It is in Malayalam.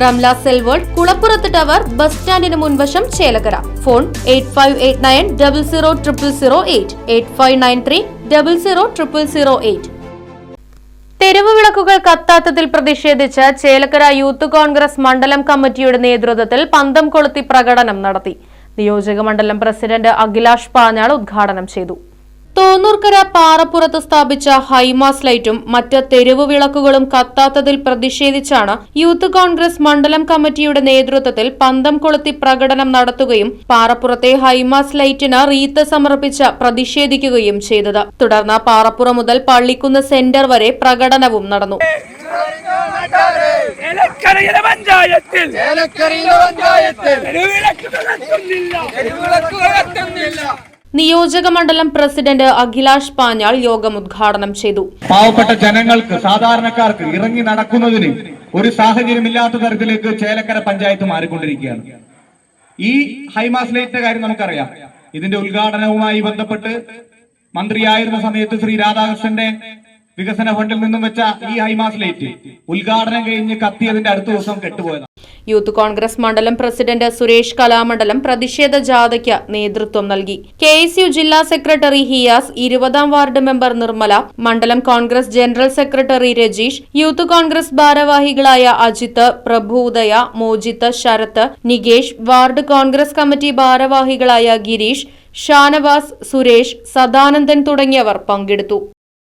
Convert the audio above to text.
റംല സെൽവേർഡ് കുളപ്പുറത്ത് ടവർ ബസ് സ്റ്റാൻഡിന് മുൻവശം Chelakkara phone eight five eight nine double zero triple zero eight. Eight five nine three double zero triple zero eight. തെരുവ് വിളക്കുകൾ കത്താത്തതിൽ പ്രതിഷേധിച്ച് ചേലക്കര യൂത്ത് കോൺഗ്രസ് മണ്ഡലം കമ്മിറ്റിയുടെ നേതൃത്വത്തിൽ പന്തം കൊളുത്തി പ്രകടനം നടത്തി. നിയോജക മണ്ഡലം പ്രസിഡന്റ് അഖിലാഷ് പാഞ്ഞാൾ ഉദ്ഘാടനം ചെയ്തു. തോന്നൂർക്കര പാറപ്പുറത്ത് സ്ഥാപിച്ച ഹൈമാസ് ലൈറ്റും മറ്റ് തെരുവ് വിളക്കുകളും കത്താത്തതിൽ പ്രതിഷേധിച്ചാണ് യൂത്ത് കോൺഗ്രസ് മണ്ഡലം കമ്മിറ്റിയുടെ നേതൃത്വത്തിൽ പന്തം കൊളുത്തി പ്രകടനം നടത്തുകയും പാറപ്പുറത്തെ ഹൈമാസ് ലൈറ്റിന് റീത്ത് സമർപ്പിച്ച് പ്രതിഷേധിക്കുകയും ചെയ്തത്. തുടർന്ന് പാറപ്പുറം മുതൽ പള്ളിക്കുന്ന് സെന്റർ വരെ പ്രകടനവും നടന്നു. ഏലക്കരയിലെ പഞ്ചായത്തിൽ. ഏലക്കരയിലെ പഞ്ചായത്തിൽ. നിയോജക മണ്ഡലം പ്രസിഡന്റ് അഖിലാഷ് പാഞ്ഞാൾ യോഗം ഉദ്ഘാടനം ചെയ്തു. പാവപ്പെട്ട ജനങ്ങൾക്ക് സാധാരണക്കാർക്ക് ഇറങ്ങി നടക്കുന്നതിന് ഒരു സാഹചര്യമില്ലാത്ത തരത്തിലേക്ക് ചേലക്കര പഞ്ചായത്ത് മാറിക്കൊണ്ടിരിക്കുകയാണ്. ഈ ഹൈമാസ് ലൈറ്റിന്റെ കാര്യം നമുക്കറിയാം. ഇതിന്റെ ഉദ്ഘാടനവുമായി ബന്ധപ്പെട്ട് മന്ത്രിയായിരുന്ന സമയത്ത് ശ്രീ രാധാകൃഷ്ണന്റെ വികസന ഫണ്ടിൽ നിന്നും വെച്ച ഈ ഹൈമാസ് ലൈറ്റ് ഉദ്ഘാടനം കഴിഞ്ഞ് കത്തിയതിന്റെ അടുത്ത ദിവസം കെട്ടുപോയതാണ്. യൂത്ത് കോൺഗ്രസ് മണ്ഡലം പ്രസിഡന്റ് സുരേഷ് കലാമണ്ഡലം പ്രതിഷേധ ജാഥയ്ക്ക് നേതൃത്വം നൽകി. കെ എസ് യു ജില്ലാ സെക്രട്ടറി ഹിയാസ് ഇരുപതാം വാർഡ് മെമ്പർ നിർമ്മല മണ്ഡലം Congress general secretary Rajeesh youth Congress ഭാരവാഹികളായ അജിത്ത് പ്രഭുദയ മോജിത്ത് ശരത്ത് നികേഷ് വാർഡ് കോൺഗ്രസ് കമ്മിറ്റി ഭാരവാഹികളായ ഗിരീഷ് ഷാനവാസ് സുരേഷ് സദാനന്ദൻ തുടങ്ങിയവർ പങ്കെടുത്തു.